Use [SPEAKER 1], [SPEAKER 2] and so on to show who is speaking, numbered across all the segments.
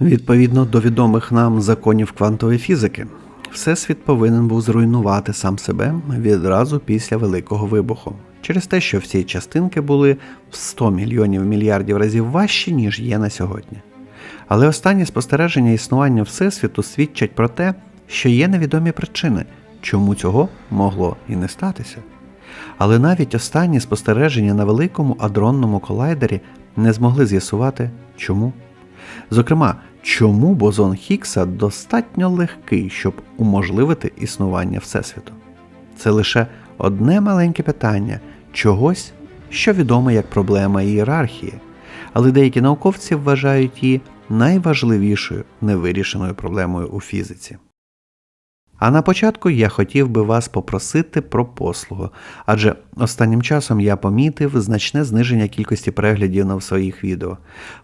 [SPEAKER 1] Відповідно до відомих нам законів квантової фізики, Всесвіт повинен був зруйнувати сам себе відразу після Великого вибуху, через те, що всі частинки були в 100 мільйонів мільярдів разів важчі, ніж є на сьогодні. Але останні спостереження існування Всесвіту свідчать про те, що є невідомі причини, чому цього могло і не статися. Але навіть останні спостереження на великому адронному колайдері не змогли з'ясувати, чому. Зокрема, чому бозон Хіггса достатньо легкий, щоб уможливити існування Всесвіту? Це лише одне маленьке питання чогось, що відомо як проблема ієрархії, але деякі науковці вважають її найважливішою невирішеною проблемою у фізиці. А на початку я хотів би вас попросити про послугу, адже останнім часом я помітив значне зниження кількості переглядів на своїх відео.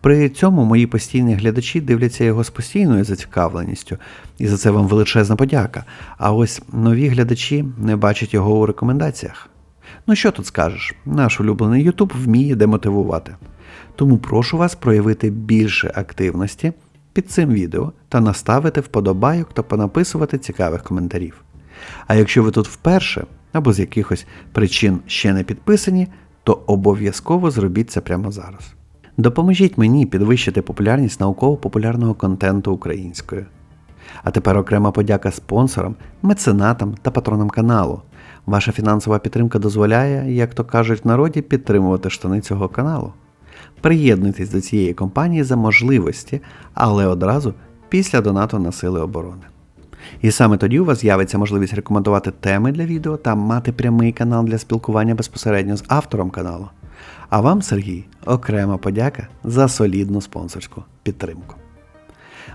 [SPEAKER 1] При цьому мої постійні глядачі дивляться його з постійною зацікавленістю, і за це вам величезна подяка. А ось нові глядачі не бачать його у рекомендаціях. Ну що тут скажеш? Наш улюблений YouTube вміє демотивувати. Тому прошу вас проявити більше активності під цим відео та наставити вподобайок та понаписувати цікавих коментарів. А якщо ви тут вперше або з якихось причин ще не підписані, то обов'язково зробіть це прямо зараз. Допоможіть мені підвищити популярність науково-популярного контенту українською. А тепер окрема подяка спонсорам, меценатам та патронам каналу. Ваша фінансова підтримка дозволяє, як то кажуть в народі, підтримувати штани цього каналу. Приєднуйтесь до цієї компанії за можливості, але одразу після донату на Сили оборони. І саме тоді у вас з'явиться можливість рекомендувати теми для відео та мати прямий канал для спілкування безпосередньо з автором каналу. А вам, Сергій, окрема подяка за солідну спонсорську підтримку.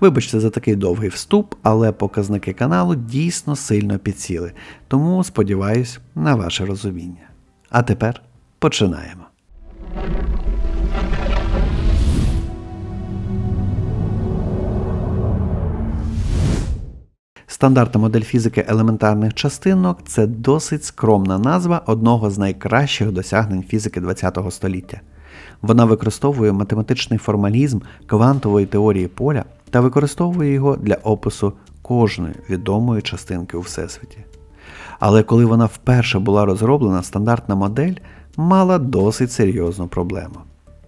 [SPEAKER 1] Вибачте за такий довгий вступ, але показники каналу дійсно сильно підсіли, тому сподіваюсь на ваше розуміння. А тепер починаємо. Стандартна модель фізики елементарних частинок це досить скромна назва одного з найкращих досягнень фізики ХХ століття. Вона використовує математичний формалізм квантової теорії поля та використовує його для опису кожної відомої частинки у всесвіті. Але коли вона вперше була розроблена, стандартна модель мала досить серйозну проблему.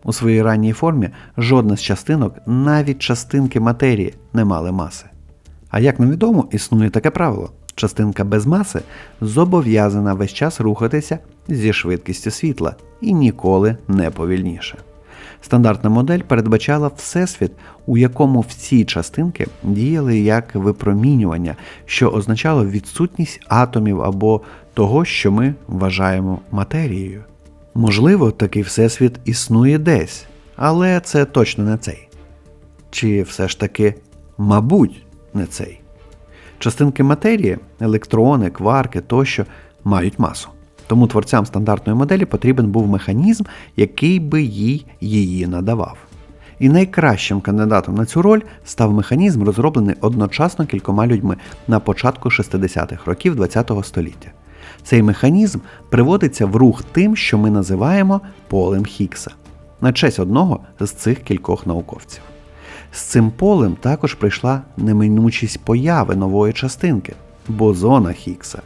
[SPEAKER 1] У своїй ранній формі жодна з частинок, навіть частинки матерії, не мали маси. А як нам відомо, існує таке правило: частинка без маси зобов'язана весь час рухатися зі швидкістю світла і ніколи не повільніше. Стандартна модель передбачала всесвіт, у якому всі частинки діяли як випромінювання, що означало відсутність атомів або того, що ми вважаємо матерією. Можливо, такий всесвіт існує десь, але це точно не цей. Чи все ж таки, мабуть, не цей. Частинки матерії, електрони, кварки тощо мають масу. Тому творцям стандартної моделі потрібен був механізм, який би їй її надавав. І найкращим кандидатом на цю роль став механізм, розроблений одночасно кількома людьми на початку 60-х років ХХ століття. Цей механізм приводиться в рух тим, що ми називаємо полем Хіггса, на честь одного з цих кількох науковців. З цим полем також прийшла неминучість появи нової частинки бозона Хіггса.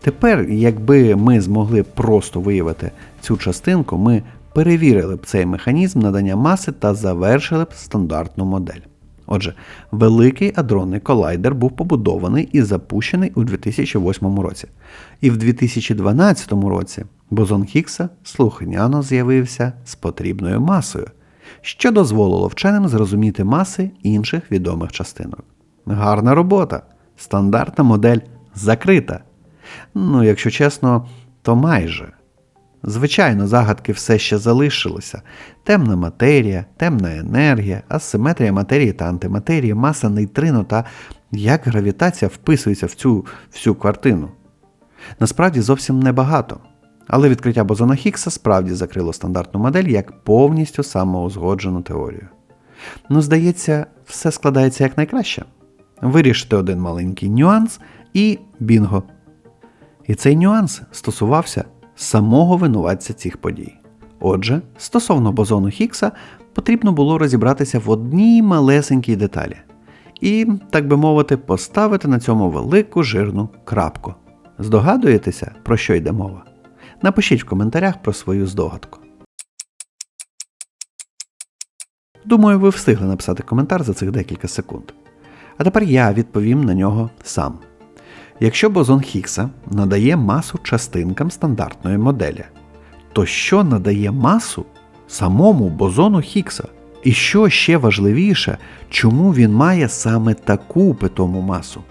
[SPEAKER 1] Тепер, якби ми змогли просто виявити цю частинку, ми перевірили б цей механізм надання маси та завершили б стандартну модель. Отже, великий адронний колайдер був побудований і запущений у 2008 році. І в 2012 році бозон Хіггса слухняно з'явився з потрібною масою, що дозволило вченим зрозуміти маси інших відомих частинок. Гарна робота! Стандартна модель закрита. Ну, якщо чесно, то майже. Звичайно, загадки все ще залишилися: темна матерія, темна енергія, асиметрія матерії та антиматерії, маса нейтрино та як гравітація вписується в цю всю квартину. Насправді зовсім небагато. Але відкриття бозона Хіггса справді закрило стандартну модель як повністю самоузгоджену теорію. Ну, здається, все складається як найкраще. Вирішити один маленький нюанс і бінго. І цей нюанс стосувався самого винуватця цих подій. Отже, стосовно бозону Хіггса, потрібно було розібратися в одній малесенькій деталі. І, так би мовити, поставити на цьому велику жирну крапку. Здогадуєтеся, про що йде мова? Напишіть в коментарях про свою здогадку. Думаю, ви встигли написати коментар за цих декілька секунд. А тепер я відповім на нього сам. Якщо бозон Хіггса надає масу частинкам стандартної моделі, то що надає масу самому бозону Хіггса? І що ще важливіше, чому він має саме таку питому масу?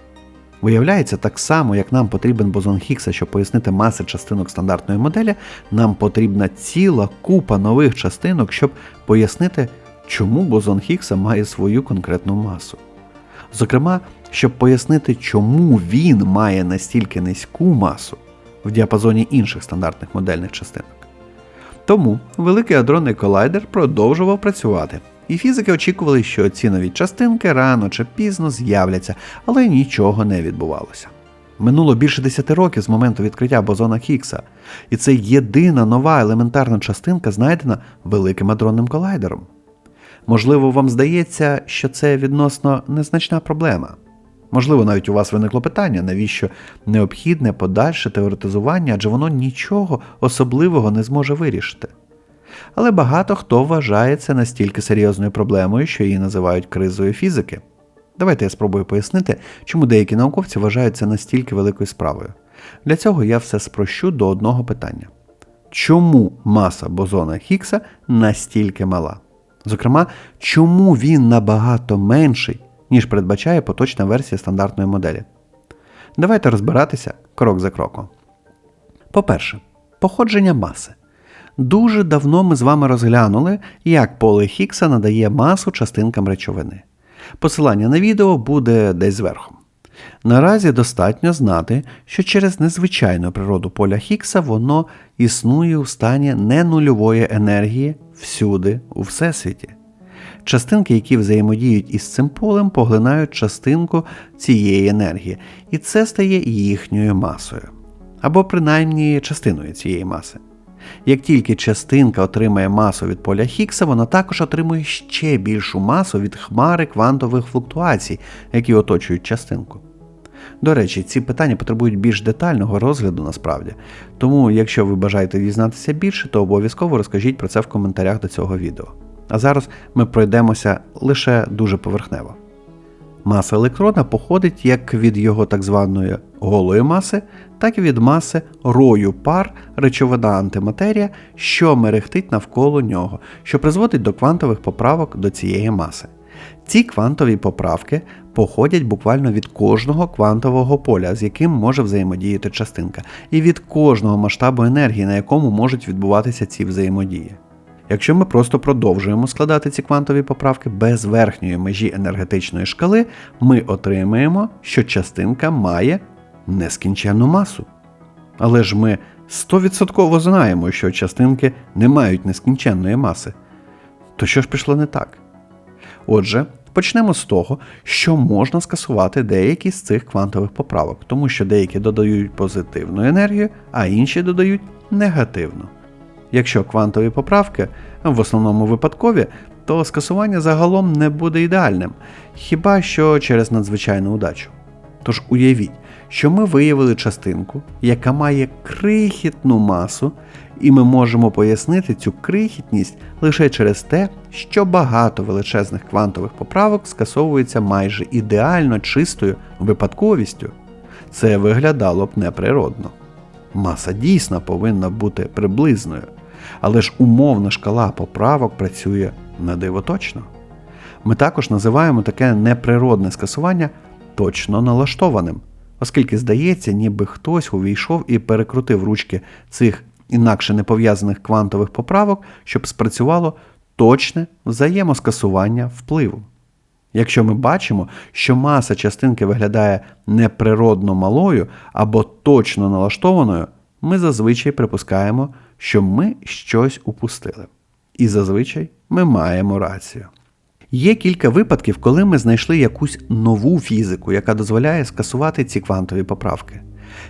[SPEAKER 1] Виявляється, так само, як нам потрібен бозон Хіггса, щоб пояснити маси частинок стандартної моделі, нам потрібна ціла купа нових частинок, щоб пояснити, чому бозон Хіггса має свою конкретну масу. Зокрема, щоб пояснити, чому він має настільки низьку масу в діапазоні інших стандартних модельних частинок. Тому великий адронний колайдер продовжував працювати, і фізики очікували, що ці нові частинки рано чи пізно з'являться, але нічого не відбувалося. Минуло більше 10 років з моменту відкриття бозона Хіггса, і це єдина нова елементарна частинка, знайдена великим адронним колайдером. Можливо, вам здається, що це відносно незначна проблема. Можливо, навіть у вас виникло питання, навіщо необхідне подальше теоретизування, адже воно нічого особливого не зможе вирішити. Але багато хто вважає це настільки серйозною проблемою, що її називають кризою фізики. Давайте я спробую пояснити, чому деякі науковці вважають це настільки великою справою. Для цього я все спрощу до одного питання: чому маса бозона Хіггса настільки мала? Зокрема, чому він набагато менший, ніж передбачає поточна версія стандартної моделі. Давайте розбиратися крок за кроком. По-перше, походження маси. Дуже давно ми з вами розглянули, як поле Хіггса надає масу частинкам речовини. Посилання на відео буде десь зверху. Наразі достатньо знати, що через незвичайну природу поля Хіггса воно існує у стані ненульової енергії всюди у всесвіті. Частинки, які взаємодіють із цим полем, поглинають частинку цієї енергії, і це стає їхньою масою, або принаймні частиною цієї маси. Як тільки частинка отримає масу від поля Хіггса, вона також отримує ще більшу масу від хмари квантових флуктуацій, які оточують частинку. До речі, ці питання потребують більш детального розгляду насправді. Тому, якщо ви бажаєте дізнатися більше, то обов'язково розкажіть про це в коментарях до цього відео. А зараз ми пройдемося лише дуже поверхнево. Маса електрона походить як від його так званої голої маси, так і від маси рою пар речовина антиматерія, що мерехтить навколо нього, що призводить до квантових поправок до цієї маси. Ці квантові поправки походять буквально від кожного квантового поля, з яким може взаємодіяти частинка, і від кожного масштабу енергії, на якому можуть відбуватися ці взаємодії. Якщо ми просто продовжуємо складати ці квантові поправки без верхньої межі енергетичної шкали, ми отримаємо, що частинка має нескінченну масу. Але ж ми 100% знаємо, що частинки не мають нескінченної маси. То що ж пішло не так? Отже, почнемо з того, що можна скасувати деякі з цих квантових поправок, тому що деякі додають позитивну енергію, а інші додають негативну. Якщо квантові поправки в основному випадкові, то скасування загалом не буде ідеальним, хіба що через надзвичайну удачу. Тож уявіть, що ми виявили частинку, яка має крихітну масу, і ми можемо пояснити цю крихітність лише через те, що багато величезних квантових поправок скасовується майже ідеально чистою випадковістю. Це виглядало б неприродно. Маса дійсно повинна бути приблизною, але ж умовна шкала поправок працює на диво точно. Ми також називаємо таке неприродне скасування точно налаштованим, оскільки здається, ніби хтось увійшов і перекрутив ручки цих інакше не пов'язаних квантових поправок, щоб спрацювало точне взаємоскасування впливу. Якщо ми бачимо, що маса частинки виглядає неприродно малою або точно налаштованою, ми зазвичай припускаємо, що ми щось упустили. І зазвичай ми маємо рацію. Є кілька випадків, коли ми знайшли якусь нову фізику, яка дозволяє скасувати ці квантові поправки.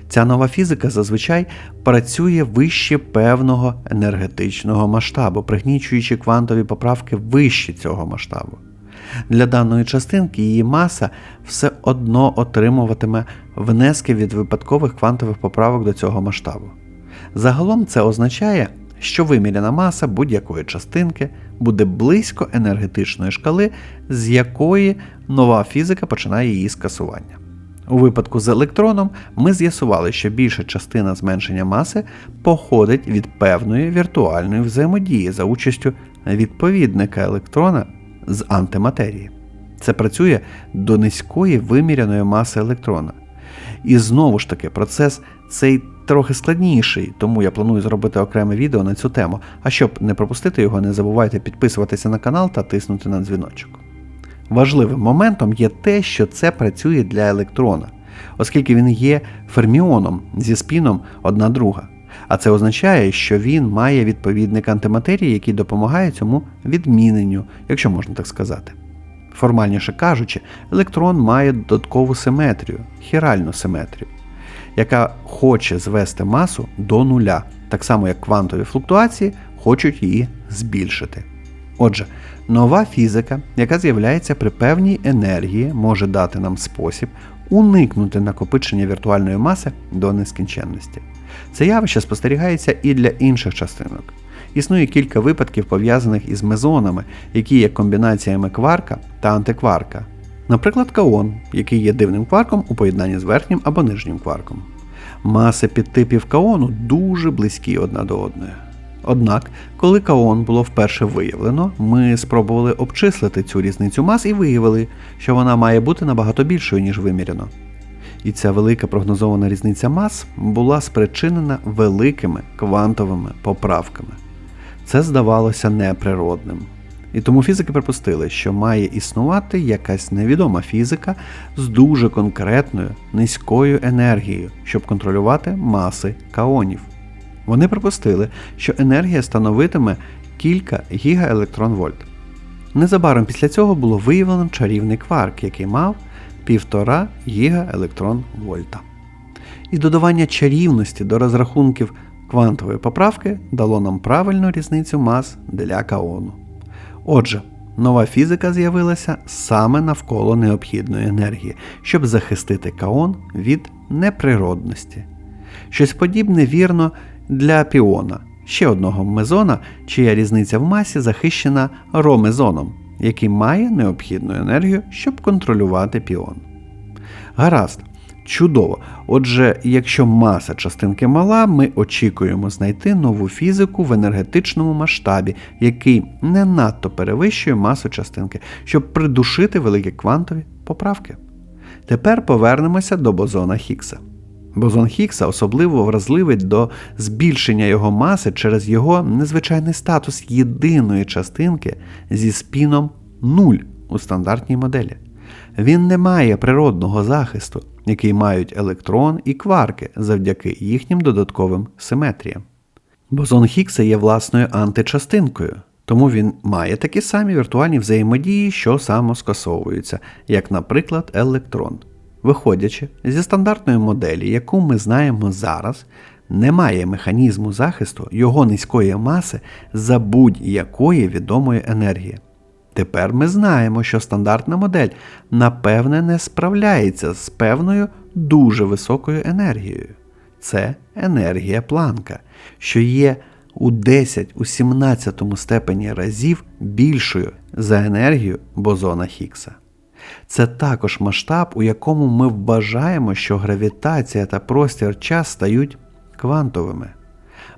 [SPEAKER 1] Ця нова фізика зазвичай працює вище певного енергетичного масштабу, пригнічуючи квантові поправки вище цього масштабу. Для даної частинки її маса все одно отримуватиме внески від випадкових квантових поправок до цього масштабу. Загалом це означає, що виміряна маса будь-якої частинки буде близько енергетичної шкали, з якої нова фізика починає її скасування. У випадку з електроном ми з'ясували, що більша частина зменшення маси походить від певної віртуальної взаємодії за участю відповідника електрона з антиматерії. Це працює до низької виміряної маси електрона. І знову ж таки, процес цей трохи складніший, тому я планую зробити окреме відео на цю тему. А щоб не пропустити його, не забувайте підписуватися на канал та тиснути на дзвіночок. Важливим моментом є те, що це працює для електрона, оскільки він є ферміоном зі спіном одна друга. А це означає, що він має відповідник антиматерії, який допомагає цьому відміненню, якщо можна так сказати. Формальніше кажучи, електрон має додаткову симетрію, хіральну симетрію, яка хоче звести масу до нуля, так само як квантові флуктуації хочуть її збільшити. Отже, нова фізика, яка з'являється при певній енергії, може дати нам спосіб уникнути накопичення віртуальної маси до нескінченності. Це явище спостерігається і для інших частинок. Існує кілька випадків пов'язаних із мезонами, які є комбінаціями кварка та антикварка. Наприклад, каон, який є дивним кварком у поєднанні з верхнім або нижнім кварком. Маси підтипів каону дуже близькі одна до одної. Однак, коли каон було вперше виявлено, ми спробували обчислити цю різницю мас і виявили, що вона має бути набагато більшою, ніж виміряно. І ця велика прогнозована різниця мас була спричинена великими квантовими поправками. Це здавалося неприродним. І тому фізики припустили, що має існувати якась невідома фізика з дуже конкретною низькою енергією, щоб контролювати маси каонів. Вони припустили, що енергія становитиме кілька гігаелектронвольт. Незабаром після цього було виявлено чарівний кварк, який мав 1,5 гігаелектронвольта. І додавання чарівності до розрахунків квантової поправки дало нам правильну різницю мас для каону. Отже, нова фізика з'явилася саме навколо необхідної енергії, щоб захистити каон від неприродності. Щось подібне вірно для піона, ще одного мезона, чия різниця в масі захищена ромезоном, який має необхідну енергію, щоб контролювати піон. Гаразд, чудово. Отже, якщо маса частинки мала, ми очікуємо знайти нову фізику в енергетичному масштабі, який не надто перевищує масу частинки, щоб придушити великі квантові поправки. Тепер повернемося до бозона Хіггса. Бозон Хіггса особливо вразливий до збільшення його маси через його незвичайний статус єдиної частинки зі спіном 0 у стандартній моделі. Він не має природного захисту, який мають електрон і кварки завдяки їхнім додатковим симетріям. Бозон Хіггса є власною античастинкою, тому він має такі самі віртуальні взаємодії, що самоскасовуються, як, наприклад, електрон. Виходячи зі стандартної моделі, яку ми знаємо зараз, немає механізму захисту його низької маси за будь-якої відомої енергії. Тепер ми знаємо, що стандартна модель напевне не справляється з певною дуже високою енергією. Це енергія планка, що є у 10 у 17 степені разів більшою за енергію бозона Хіггса. Це також масштаб, у якому ми вважаємо, що гравітація та простір час стають квантовими.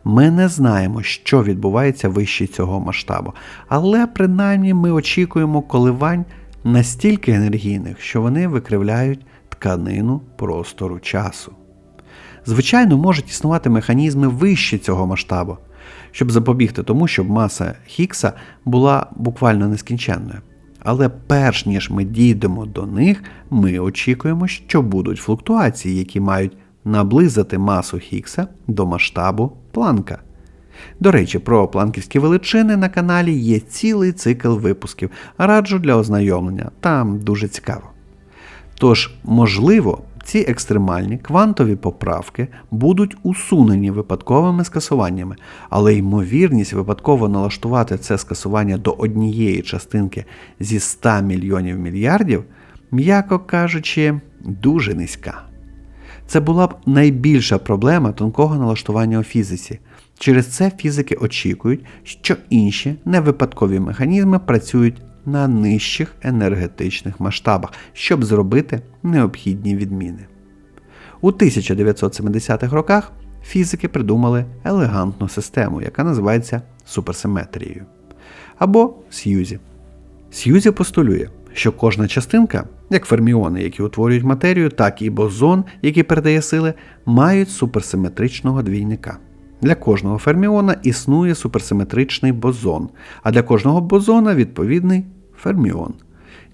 [SPEAKER 1] Ми не знаємо, що відбувається вище цього масштабу, але принаймні ми очікуємо коливань настільки енергійних, що вони викривляють тканину простору часу. Звичайно, можуть існувати механізми вище цього масштабу, щоб запобігти тому, щоб маса Хіггса була буквально нескінченною. Але перш ніж ми дійдемо до них, ми очікуємо, що будуть флуктуації, які мають наблизити масу Хіггса до масштабу планка. До речі, про планківські величини на каналі є цілий цикл випусків, раджу для ознайомлення, там дуже цікаво. Тож, можливо, ці екстремальні квантові поправки будуть усунені випадковими скасуваннями, але ймовірність випадково налаштувати це скасування до однієї частинки зі 100 мільйонів мільярдів, м'яко кажучи, дуже низька. Це була б найбільша проблема тонкого налаштування у фізиці. Через це фізики очікують, що інші невипадкові механізми працюють на нижчих енергетичних масштабах, щоб зробити необхідні відміни. У 1970-х роках фізики придумали елегантну систему, яка називається суперсиметрією або Сьюзі. Сьюзі постулює, що кожна частинка, як ферміони, які утворюють матерію, так і бозон, який передає сили, мають суперсиметричного двійника. Для кожного ферміона існує суперсиметричний бозон, а для кожного бозона відповідний ферміон.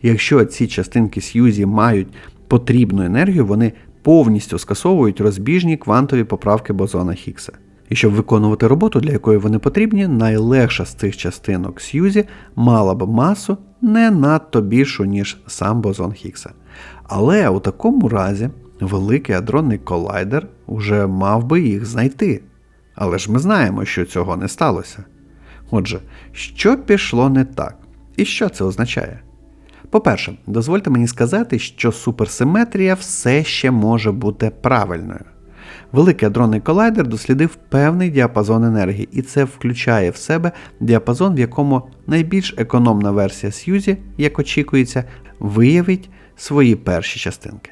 [SPEAKER 1] Якщо ці частинки Сьюзі мають потрібну енергію, вони повністю скасовують розбіжні квантові поправки бозона Хіггса. І щоб виконувати роботу, для якої вони потрібні, найлегша з цих частинок Сьюзі мала б масу не надто більшу, ніж сам бозон Хіггса. Але у такому разі великий адронний колайдер уже мав би їх знайти. Але ж ми знаємо, що цього не сталося. Отже, що пішло не так? І що це означає? По-перше, дозвольте мені сказати, що суперсиметрія все ще може бути правильною. Великий адронний колайдер дослідив певний діапазон енергії, і це включає в себе діапазон, в якому найбільш економна версія Сьюзі, як очікується, виявить свої перші частинки.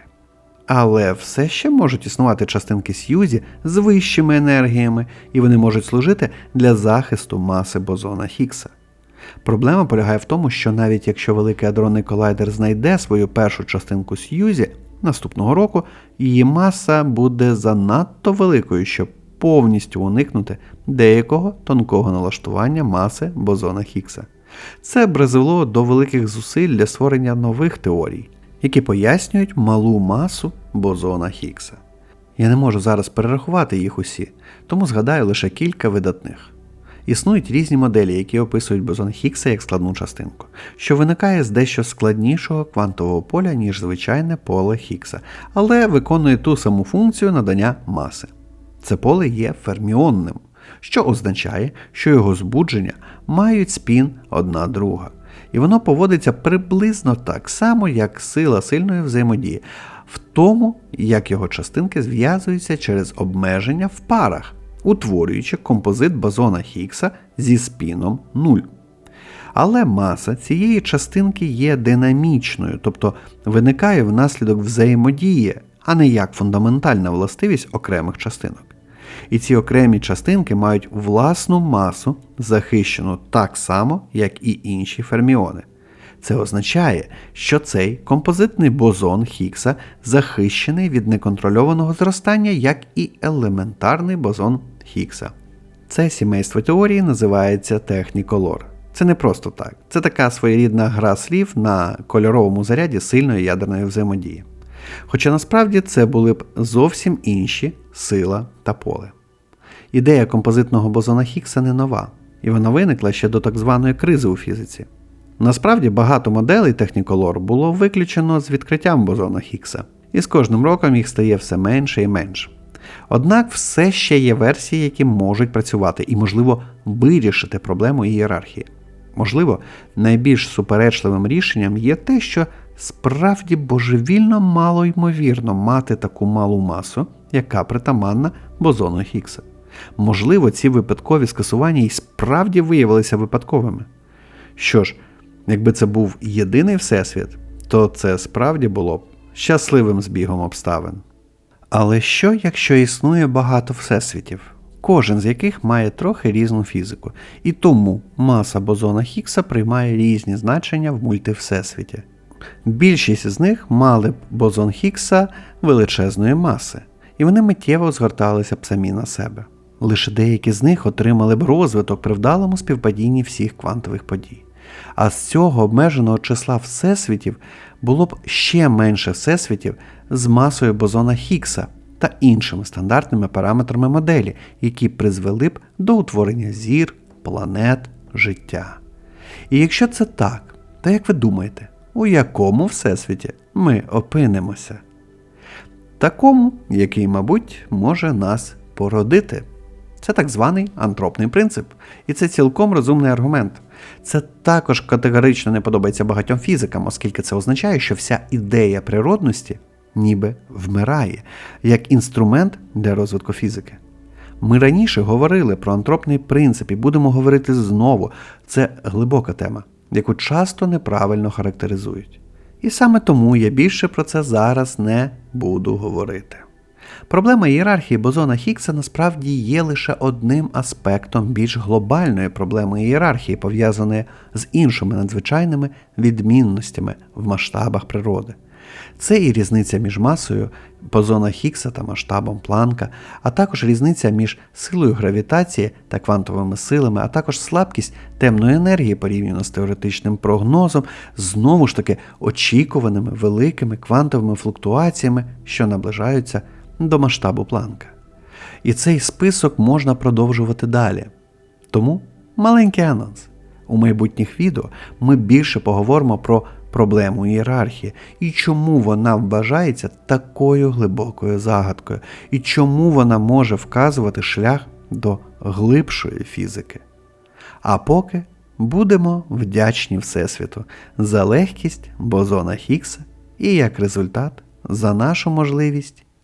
[SPEAKER 1] Але все ще можуть існувати частинки Сьюзі з вищими енергіями, і вони можуть служити для захисту маси бозона Хіггса. Проблема полягає в тому, що навіть якщо великий адронний колайдер знайде свою першу частинку Сьюзі наступного року, її маса буде занадто великою, щоб повністю уникнути деякого тонкого налаштування маси бозона Хіггса. Це призвело до великих зусиль для створення нових теорій, які пояснюють малу масу бозона Хіггса. Я не можу зараз перерахувати їх усі, тому згадаю лише кілька видатних. Існують різні моделі, які описують бозон Хіггса як складну частинку, що виникає з дещо складнішого квантового поля, ніж звичайне поле Хіггса, але виконує ту саму функцію надання маси. Це поле є ферміонним, що означає, що його збудження мають спін одна друга. І воно поводиться приблизно так само, як сила сильної взаємодії, в тому, як його частинки зв'язуються через обмеження в парах утворюючи композит бозона Хіггса зі спіном 0. Але маса цієї частинки є динамічною, тобто виникає внаслідок взаємодії, а не як фундаментальна властивість окремих частинок. І ці окремі частинки мають власну масу, захищену так само, як і інші ферміони. Це означає, що цей композитний бозон Хіггса захищений від неконтрольованого зростання, як і елементарний бозон Хіггса. Це сімейство теорії називається техніколор. Це не просто так, це така своєрідна гра слів на кольоровому заряді сильної ядерної взаємодії. Хоча насправді це були б зовсім інші сила та поле. Ідея композитного бозона Хіггса не нова, і вона виникла ще до так званої кризи у фізиці. Насправді багато моделей Technicolor було виключено з відкриттям бозона Хіггса, і з кожним роком їх стає все менше і менше. Однак все ще є версії, які можуть працювати і, можливо, вирішити проблему ієрархії. Можливо, найбільш суперечливим рішенням є те, що справді божевільно мало ймовірно мати таку малу масу, яка притаманна бозону Хіггса. Можливо, ці випадкові скасування і справді виявилися випадковими. Що ж, якби це був єдиний всесвіт, то це справді було б щасливим збігом обставин. Але що, якщо існує багато всесвітів, кожен з яких має трохи різну фізику, і тому маса бозона Хіггса приймає різні значення в мультивсесвіті. Більшість з них мали б бозон Хіггса величезної маси, і вони миттєво згорталися б самі на себе. Лише деякі з них отримали б розвиток при вдалому співпадінні всіх квантових подій. А з цього обмеженого числа всесвітів було б ще менше всесвітів з масою бозона Хіггса та іншими стандартними параметрами моделі, які призвели б до утворення зір, планет, життя. І якщо це так, то як ви думаєте, у якому всесвіті ми опинимося? такому, який, мабуть, може нас породити. Це так званий антропний принцип, і це цілком розумний аргумент. Це також категорично не подобається багатьом фізикам, оскільки це означає, що вся ідея природності ніби вмирає як інструмент для розвитку фізики. Ми раніше говорили про антропний принцип і будемо говорити знову. Це глибока тема, яку часто неправильно характеризують. І саме тому я більше про це зараз не буду говорити. Проблема ієрархії бозона Хіггса насправді є лише одним аспектом більш глобальної проблеми ієрархії, пов'язаної з іншими надзвичайними відмінностями в масштабах природи. Це і різниця між масою бозона Хіггса та масштабом Планка, а також різниця між силою гравітації та квантовими силами, а також слабкість темної енергії порівняно з теоретичним прогнозом, знову ж таки очікуваними великими квантовими флуктуаціями, що наближаються до масштабу Планка. І цей список можна продовжувати далі. Тому маленький анонс. У майбутніх відео ми більше поговоримо про проблему ієрархії і чому вона вважається такою глибокою загадкою, і чому вона може вказувати шлях до глибшої фізики. А поки будемо вдячні Всесвіту за легкість бозона Хіггса і як результат за нашу можливість